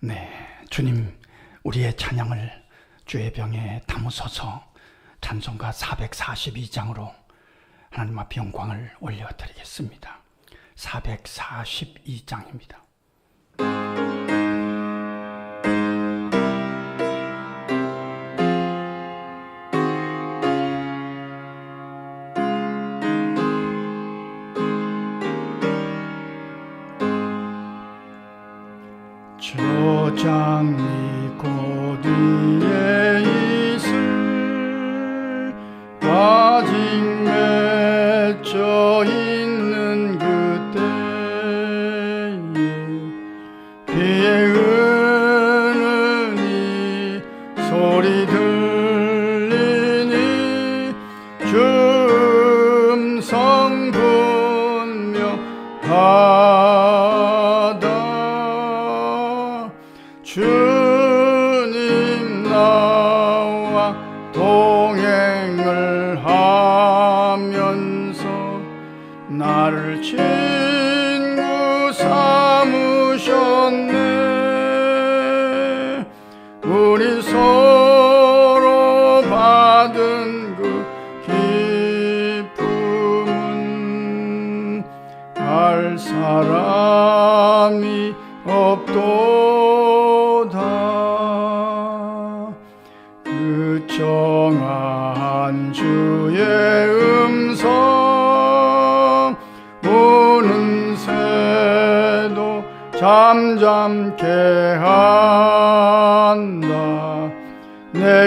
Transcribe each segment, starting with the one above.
네, 주님, 우리의 찬양을 주의 병에 담으소서 찬송가 442장으로 하나님 앞에 영광을 올려드리겠습니다. 442장입니다. 분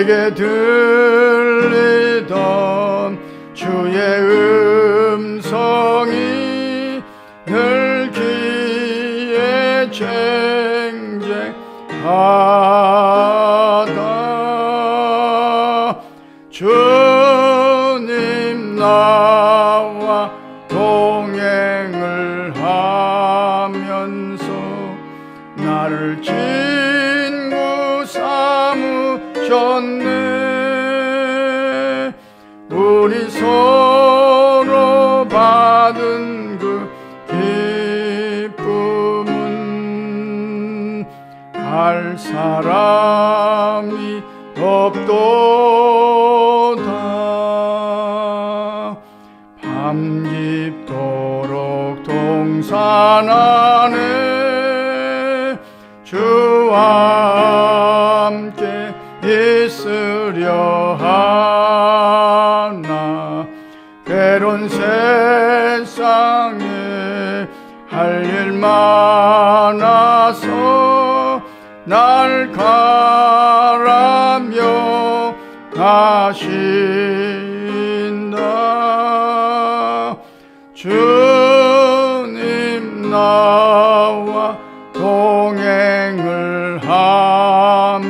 내게 들리던 주의 음성이 늘 귀에 쟁쟁하 사람이 없도다 날 가라며 하신다. 주님 나와 동행을 하면서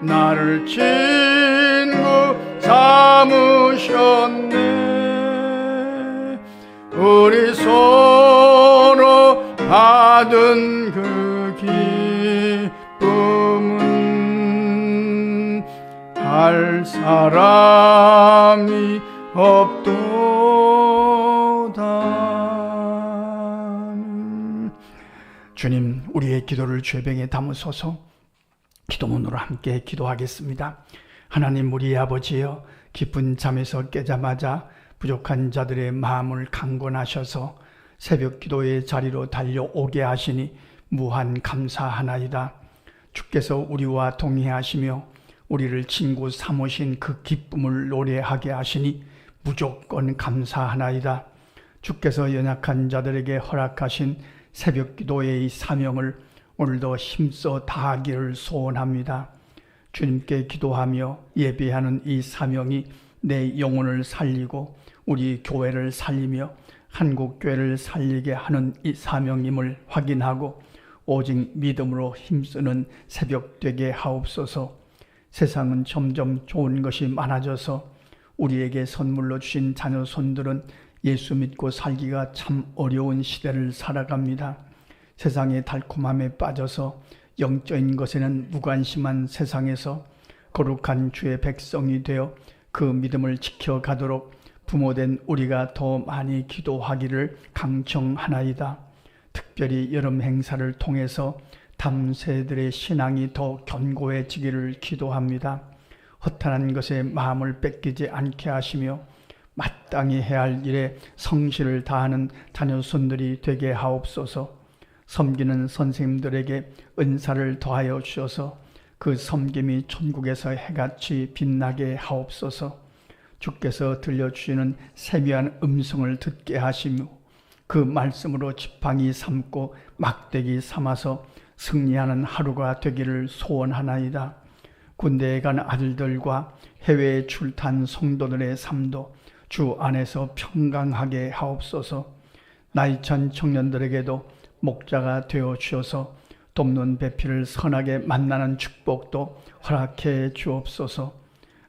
나를 친구 삼으셨네. 우리 서로 받은 그 할 사람이 없도다 주님 우리의 기도를 죄병에 담으소서 기도문으로 함께 기도하겠습니다. 하나님 우리 아버지여 깊은 잠에서 깨자마자 부족한 자들의 마음을 강권하셔서 새벽 기도의 자리로 달려오게 하시니 무한 감사하나이다. 주께서 우리와 동행하시며 우리를 친구 삼으신 그 기쁨을 노래하게 하시니 무조건 감사하나이다. 주께서 연약한 자들에게 허락하신 새벽 기도의 이 사명을 오늘도 힘써 다하기를 소원합니다. 주님께 기도하며 예배하는 이 사명이 내 영혼을 살리고 우리 교회를 살리며 한국 교회를 살리게 하는 이 사명임을 확인하고 오직 믿음으로 힘쓰는 새벽 되게 하옵소서. 세상은 점점 좋은 것이 많아져서 우리에게 선물로 주신 자녀 손들은 예수 믿고 살기가 참 어려운 시대를 살아갑니다. 세상의 달콤함에 빠져서 영적인 것에는 무관심한 세상에서 거룩한 주의 백성이 되어 그 믿음을 지켜가도록 부모된 우리가 더 많이 기도하기를 강청하나이다. 특별히 여름 행사를 통해서 다음 세대들의 신앙이 더 견고해지기를 기도합니다. 허탄한 것에 마음을 뺏기지 않게 하시며 마땅히 해야 할 일에 성실을 다하는 자녀손들이 되게 하옵소서. 섬기는 선생님들에게 은사를 더하여 주셔서 그 섬김이 천국에서 해같이 빛나게 하옵소서. 주께서 들려주시는 세미한 음성을 듣게 하시며 그 말씀으로 지팡이 삼고 막대기 삼아서 승리하는 하루가 되기를 소원하나이다. 군대에 간 아들들과 해외에 출탄 성도들의 삶도 주 안에서 평강하게 하옵소서. 나이찬 청년들에게도 목자가 되어 주셔서 돕는 배필을 선하게 만나는 축복도 허락해 주옵소서.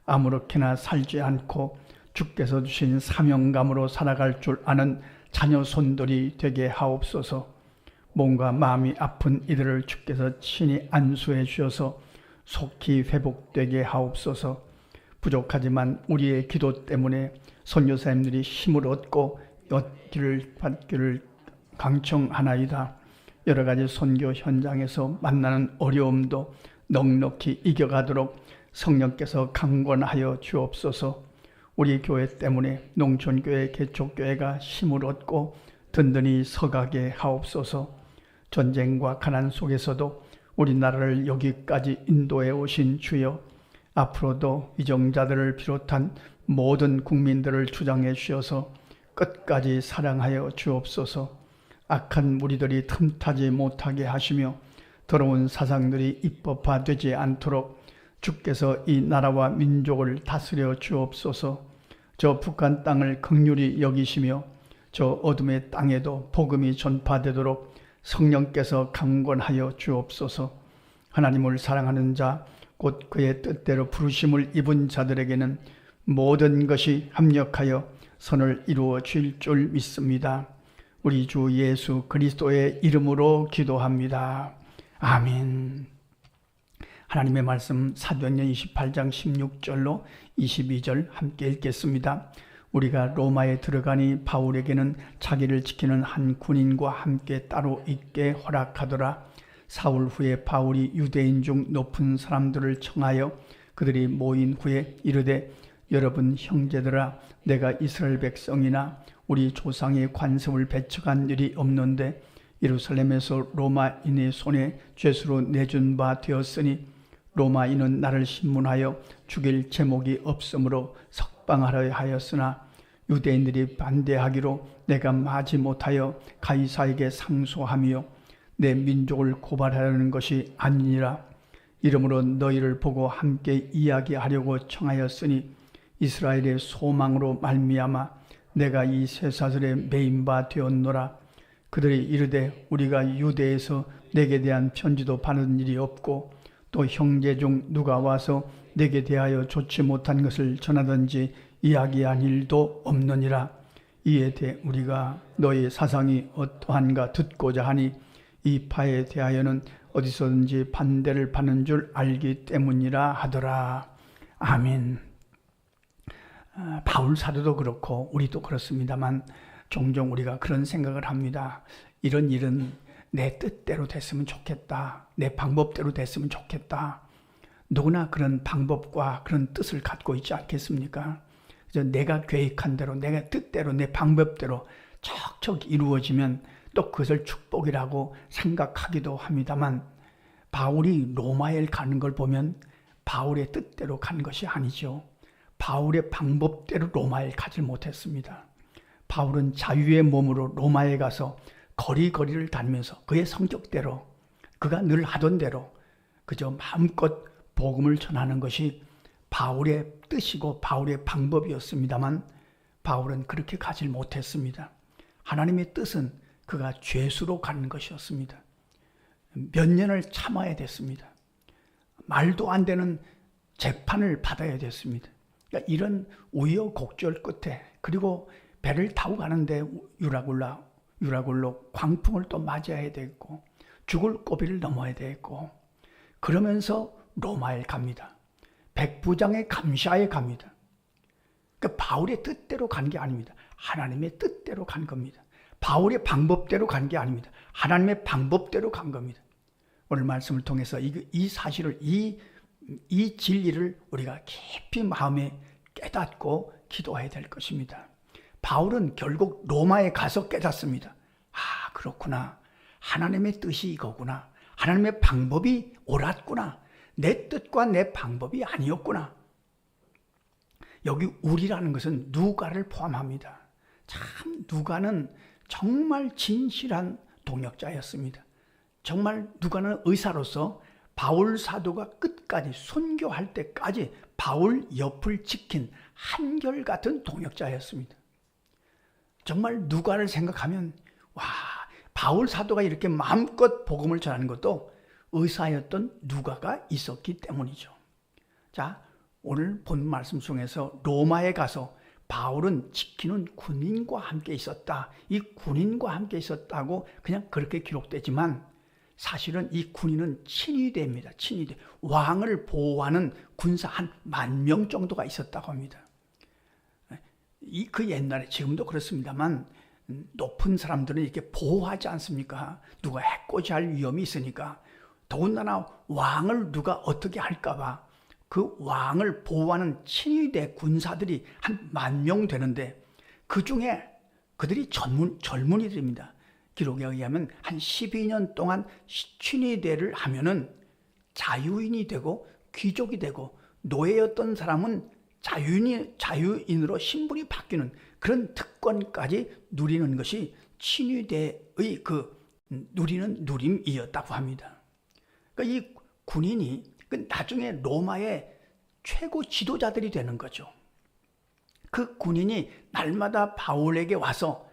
아무렇게나 살지 않고 주께서 주신 사명감으로 살아갈 줄 아는 자녀 손들이 되게 하옵소서. 몸과 마음이 아픈 이들을 주께서 친히 안수해 주셔서 속히 회복되게 하옵소서. 부족하지만 우리의 기도 때문에 선교사님들이 힘을 얻고 얻기를 받기를 강청하나이다. 여러 가지 선교 현장에서 만나는 어려움도 넉넉히 이겨가도록 성령께서 강권하여 주옵소서. 우리 교회 때문에 농촌교회 개척교회가 힘을 얻고 든든히 서가게 하옵소서. 전쟁과 가난 속에서도 우리나라를 여기까지 인도해 오신 주여 앞으로도 이정자들을 비롯한 모든 국민들을 주장해 주셔서 끝까지 사랑하여 주옵소서. 악한 무리들이 틈타지 못하게 하시며 더러운 사상들이 입법화되지 않도록 주께서 이 나라와 민족을 다스려 주옵소서. 저 북한 땅을 극률히 여기시며 저 어둠의 땅에도 복음이 전파되도록 성령께서 강권하여 주옵소서. 하나님을 사랑하는 자, 곧 그의 뜻대로 부르심을 입은 자들에게는 모든 것이 합력하여 선을 이루어 줄 줄 믿습니다. 우리 주 예수 그리스도의 이름으로 기도합니다. 아멘. 하나님의 말씀 사도행전 28장 16절로 22절 함께 읽겠습니다. 우리가 로마에 들어가니 바울에게는 자기를 지키는 한 군인과 함께 따로 있게 허락하더라. 사울 후에 바울이 유대인 중 높은 사람들을 청하여 그들이 모인 후에 이르되 여러분 형제들아 내가 이스라엘 백성이나 우리 조상의 관습을 배척한 일이 없는데 예루살렘에서 로마인의 손에 죄수로 내준 바 되었으니 로마인은 나를 신문하여 죽일 제목이 없으므로 석 방하려 하였으나 유대인들이 반대하기로 내가 마지 못하여 가이사에게 상소하며 내 민족을 고발하려는 것이 아니니라. 이러므로 너희를 보고 함께 이야기하려고 청하였으니 이스라엘의 소망으로 말미암아 내가 이 쇠사슬에 매인 바 되었노라. 그들이 이르되 우리가 유대에서 내게 대한 편지도 받은 일이 없고 또 형제 중 누가 와서 내게 대하여 좋지 못한 것을 전하든지 이야기한 일도 없느니라 이에 대해 우리가 너희 사상이 어떠한가 듣고자 하니 이 파에 대하여는 어디서든지 반대를 받는 줄 알기 때문이라 하더라 아멘 아, 바울 사도도 그렇고 우리도 그렇습니다만 종종 우리가 그런 생각을 합니다. 이런 일은 내 뜻대로 됐으면 좋겠다. 내 방법대로 됐으면 좋겠다. 누구나 그런 방법과 그런 뜻을 갖고 있지 않겠습니까? 그래서 내가 계획한 대로, 내가 뜻대로, 내 방법대로 척척 이루어지면 또 그것을 축복이라고 생각하기도 합니다만 바울이 로마에 가는 걸 보면 바울의 뜻대로 간 것이 아니죠. 바울의 방법대로 로마에 가질 못했습니다. 바울은 자유의 몸으로 로마에 가서 거리거리를 다니면서 그의 성격대로 그가 늘 하던 대로 그저 마음껏 복음을 전하는 것이 바울의 뜻이고 바울의 방법이었습니다만 바울은 그렇게 가질 못했습니다. 하나님의 뜻은 그가 죄수로 가는 것이었습니다. 몇 년을 참아야 됐습니다. 말도 안 되는 재판을 받아야 됐습니다. 그러니까 이런 우여곡절 끝에 그리고 배를 타고 가는데 유라굴라 유라굴로 광풍을 또 맞이해야 되겠고 죽을 고비를 넘어야 되겠고 그러면서 로마에 갑니다. 백부장의 감샤에 갑니다. 그 바울의 뜻대로 간 게 아닙니다. 하나님의 뜻대로 간 겁니다. 바울의 방법대로 간 게 아닙니다. 하나님의 방법대로 간 겁니다. 오늘 말씀을 통해서 이, 이 사실을 이, 이 진리를 우리가 깊이 마음에 깨닫고 기도해야 될 것입니다. 바울은 결국 로마에 가서 깨닫습니다. 아, 그렇구나. 하나님의 뜻이 이거구나. 하나님의 방법이 옳았구나. 내 뜻과 내 방법이 아니었구나. 여기 우리라는 것은 누가를 포함합니다. 참 누가는 정말 진실한 동역자였습니다. 정말 누가는 의사로서 바울 사도가 끝까지 순교할 때까지 바울 옆을 지킨 한결같은 동역자였습니다. 정말 누가를 생각하면 와 바울 사도가 이렇게 마음껏 복음을 전하는 것도 의사였던 누가가 있었기 때문이죠. 자 오늘 본 말씀 중에서 로마에 가서 바울은 지키는 군인과 함께 있었다. 이 군인과 함께 있었다고 그냥 그렇게 기록되지만 사실은 이 군인은 친위대입니다. 친위대. 왕을 보호하는 군사 한 만 명 정도가 있었다고 합니다. 이 그 옛날에 지금도 그렇습니다만 높은 사람들은 이렇게 보호하지 않습니까? 누가 해코지할 위험이 있으니까 더군다나 왕을 누가 어떻게 할까봐 그 왕을 보호하는 친위대 군사들이 한 만 명 되는데 그 중에 그들이 전문, 젊은이들입니다. 기록에 의하면 한 12년 동안 친위대를 하면은 자유인이 되고 귀족이 되고 노예였던 사람은 자유인이, 자유인으로 신분이 바뀌는 그런 특권까지 누리는 것이 친위대의 그 누리는 누림이었다고 합니다. 그러니까 이 군인이 그 나중에 로마의 최고 지도자들이 되는 거죠. 그 군인이 날마다 바울에게 와서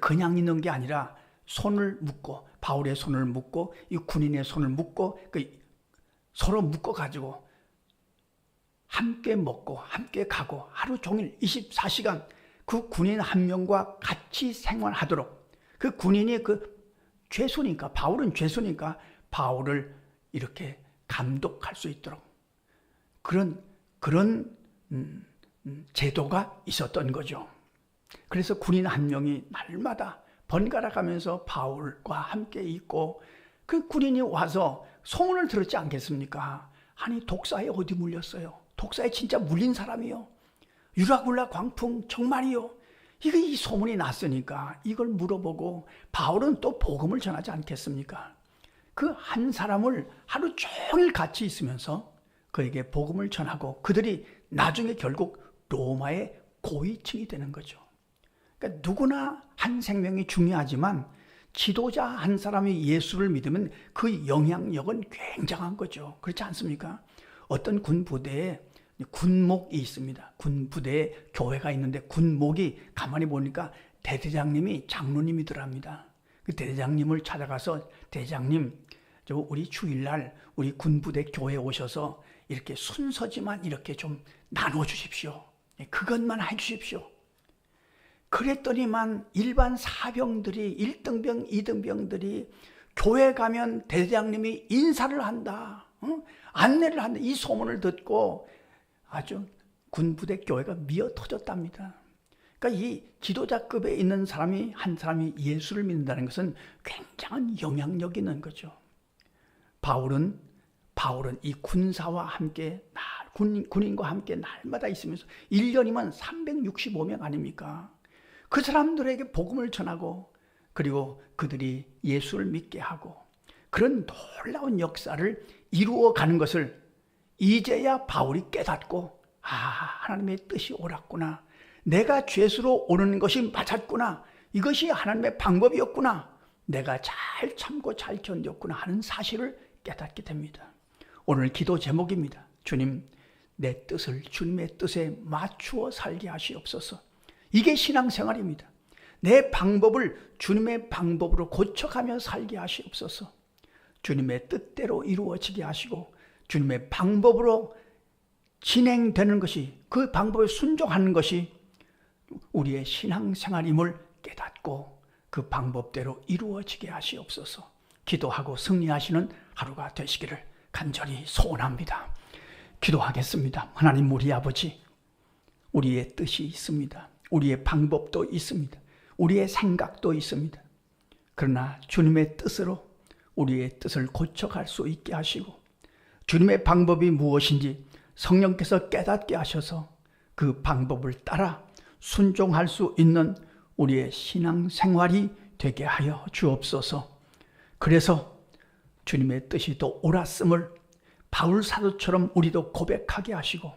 그냥 있는 게 아니라 손을 묶고 바울의 손을 묶고 이 군인의 손을 묶고 그 서로 묶어 가지고 함께 먹고 함께 가고 하루 종일 24시간 그 군인 한 명과 같이 생활하도록 그 군인이 그 죄수니까 바울은 죄수니까 바울을 이렇게 감독할 수 있도록 그런 그런 음, 음, 제도가 있었던 거죠. 그래서 군인 한 명이 날마다 번갈아 가면서 바울과 함께 있고 그 군인이 와서 소문을 들었지 않겠습니까? 아니 독사에 어디 물렸어요? 독사에 진짜 물린 사람이요. 유라굴라 광풍 정말이요. 이거 이 소문이 났으니까 이걸 물어보고 바울은 또 복음을 전하지 않겠습니까? 그 한 사람을 하루 종일 같이 있으면서 그에게 복음을 전하고 그들이 나중에 결국 로마의 고위층이 되는 거죠. 그러니까 누구나 한 생명이 중요하지만 지도자 한 사람이 예수를 믿으면 그 영향력은 굉장한 거죠. 그렇지 않습니까? 어떤 군 부대에 군목이 있습니다. 군 부대에 교회가 있는데 군목이 가만히 보니까 대대장님이 장로님이더랍니다. 그 대대장님을 찾아가서 대장님, 저 우리 주일날 우리 군부대 교회 오셔서 이렇게 순서지만 이렇게 좀 나눠 주십시오. 그것만 해 주십시오. 그랬더니만 일반 사병들이 1등병, 2등병들이 교회 가면 대장님이 인사를 한다. 어? 안내를 한다. 이 소문을 듣고 아주 군부대 교회가 미어 터졌답니다. 그러니까 이 지도자급에 있는 사람이 한 사람이 예수를 믿는다는 것은 굉장한 영향력 있는 거죠. 바울은 바울은 이 군사와 함께 날 군, 군인과 함께 날마다 있으면서 1년이면 365명 아닙니까? 그 사람들에게 복음을 전하고 그리고 그들이 예수를 믿게 하고 그런 놀라운 역사를 이루어 가는 것을 이제야 바울이 깨닫고 아 하나님의 뜻이 옳았구나 내가 죄수로 오는 것이 맞았구나. 이것이 하나님의 방법이었구나. 내가 잘 참고 잘 견뎠구나 하는 사실을 깨닫게 됩니다. 오늘 기도 제목입니다. 주님 내 뜻을 주님의 뜻에 맞추어 살게 하시옵소서. 이게 신앙생활입니다. 내 방법을 주님의 방법으로 고쳐가며 살게 하시옵소서. 주님의 뜻대로 이루어지게 하시고 주님의 방법으로 진행되는 것이 그 방법에 순종하는 것이 우리의 신앙생활임을 깨닫고 그 방법대로 이루어지게 하시옵소서. 기도하고 승리하시는 하루가 되시기를 간절히 소원합니다. 기도하겠습니다. 하나님 우리 아버지, 우리의 뜻이 있습니다. 우리의 방법도 있습니다. 우리의 생각도 있습니다. 그러나 주님의 뜻으로 우리의 뜻을 고쳐갈 수 있게 하시고 주님의 방법이 무엇인지 성령께서 깨닫게 하셔서 그 방법을 따라 순종할 수 있는 우리의 신앙 생활이 되게 하여 주옵소서. 그래서 주님의 뜻이 더 옳았음을 바울 사도처럼 우리도 고백하게 하시고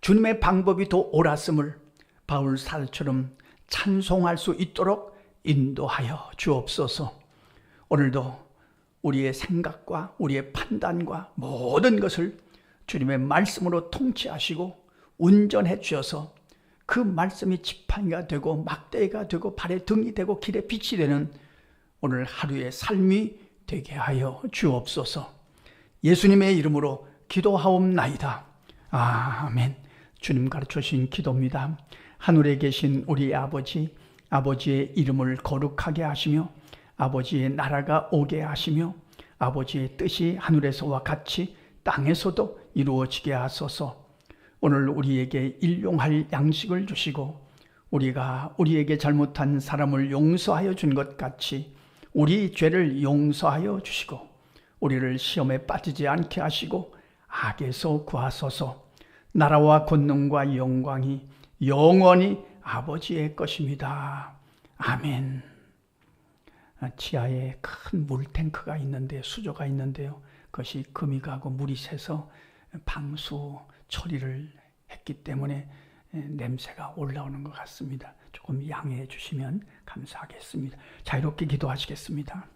주님의 방법이 더 옳았음을 바울 사도처럼 찬송할 수 있도록 인도하여 주옵소서. 오늘도 우리의 생각과 우리의 판단과 모든 것을 주님의 말씀으로 통치하시고 운전해 주셔서 그 말씀이 지팡이가 되고 막대기가 되고 발의 등이 되고 길의 빛이 되는 오늘 하루의 삶이 되게 하여 주옵소서. 예수님의 이름으로 기도하옵나이다. 아멘. 주님 가르쳐 주신 기도입니다. 하늘에 계신 우리 아버지, 아버지의 이름을 거룩하게 하시며 아버지의 나라가 오게 하시며 아버지의 뜻이 하늘에서와 같이 땅에서도 이루어지게 하소서. 오늘 우리에게 일용할 양식을 주시고 우리가 우리에게 잘못한 사람을 용서하여 준 것 같이 우리 죄를 용서하여 주시고 우리를 시험에 빠지지 않게 하시고 악에서 구하소서. 나라와 권능과 영광이 영원히 아버지의 것입니다. 아멘. 지하에 큰 물탱크가 있는데 수조가 있는데요. 그것이 금이 가고 물이 새서 방수 처리를 했기 때문에 냄새가 올라오는 것 같습니다. 조금 양해해 주시면 감사하겠습니다. 자유롭게 기도하시겠습니다.